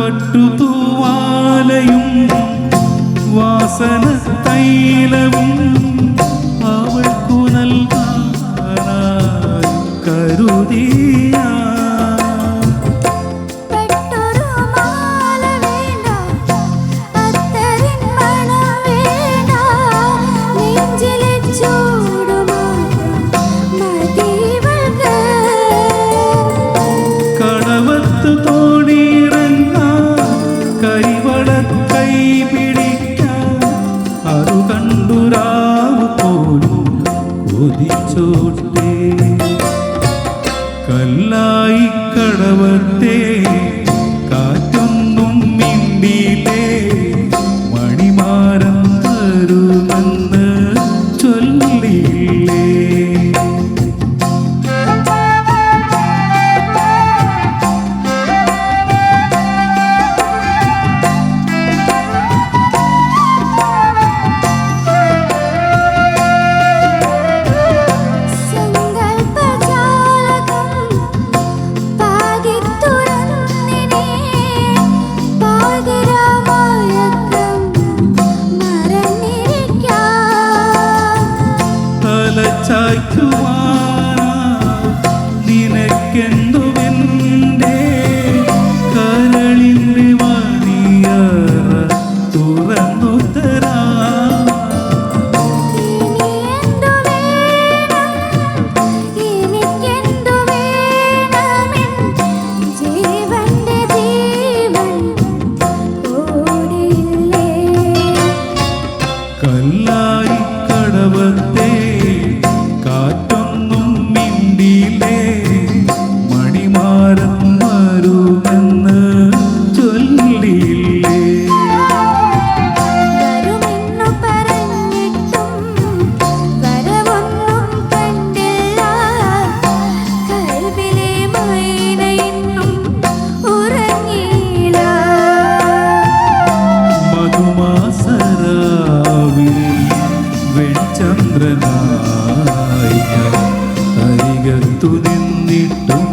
പട്ടുതൂവാലയും വാസന തൈലവും ছুটে like to one. നിന്നിട്ടും